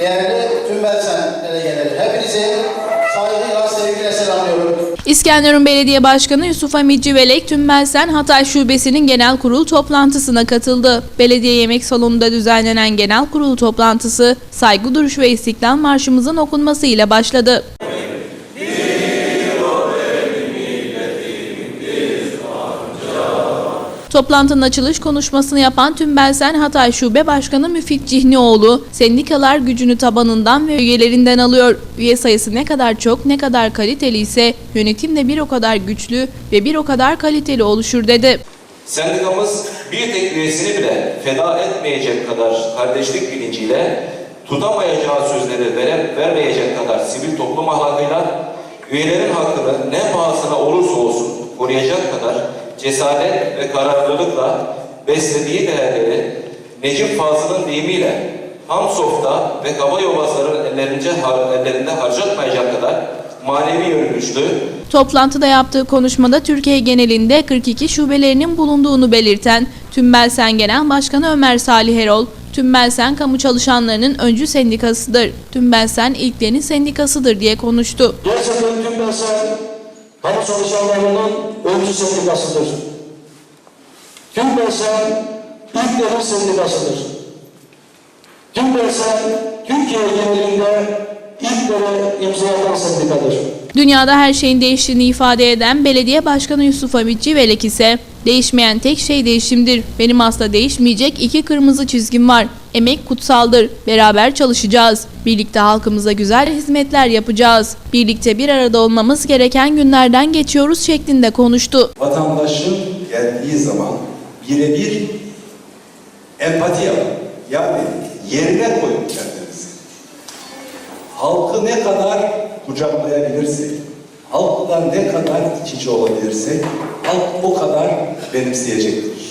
değerli tüm Belsen delegeleri. Hepinizi saygıyla, sevgiyle selamlıyorum. İskenderun Belediye Başkanı Yusuf Hamit Civelek, Tümbelsen Hatay Şubesi'nin genel kurul toplantısına katıldı. Belediye yemek salonunda düzenlenen genel kurul toplantısı, saygı duruş ve istiklal marşımızın okunmasıyla başladı. Toplantının açılış konuşmasını yapan Tümbelsen Hatay Şube Başkanı Müfit Cihnioğlu, sendikalar gücünü tabanından ve üyelerinden alıyor. Üye sayısı ne kadar çok, ne kadar kaliteli ise yönetim de bir o kadar güçlü ve bir o kadar kaliteli oluşur dedi. Sendikamız bir tek üyesini bile feda etmeyecek kadar kardeşlik bilinciyle tutamayacağı sözleri vere, vermeyecek kadar sivil toplum ahlakıyla üyelerin hakkını ne pahasına olursa olsun koruyacak kadar cesaret ve kararlılıkla beslediği değerleri Necip Fazıl'ın deyimiyle Hamsof'ta ve Kaba Yobazların ellerince, ellerinde harcatmayacak kadar manevi yönü güçlü, Toplantıda yaptığı konuşmada Türkiye genelinde 42 şubelerinin bulunduğunu belirten Tümbelsen Genel Başkanı Ömer Salih Erol, Tümbelsen kamu çalışanlarının öncü sendikasıdır. Tümbelsen ilklerin sendikasıdır diye konuştu. Gerçekten tüm Kamu çalışanlarının öncü sendikasıdır. Tüm Belsen ilklerin sendikasıdır. Tüm Belsen Türkiye genelinde ilklere imza atan sendikadır. Dünyada her şeyin değiştiğini ifade eden Belediye Başkanı Yusuf Hamit Civelek ise değişmeyen tek şey değişimdir. Benim asla değişmeyecek iki kırmızı çizgim var. Emek kutsaldır. Beraber çalışacağız. Birlikte halkımıza güzel hizmetler yapacağız. Birlikte bir arada olmamız gereken günlerden geçiyoruz şeklinde konuştu. vatandaşın geldiği zaman birebir empati yapın. Yani yerine koyun kendinizi. Halkı ne kadar kucaklayabilirsek, halkla ne kadar içe olabilirsek, halk o kadar benimseyecektir.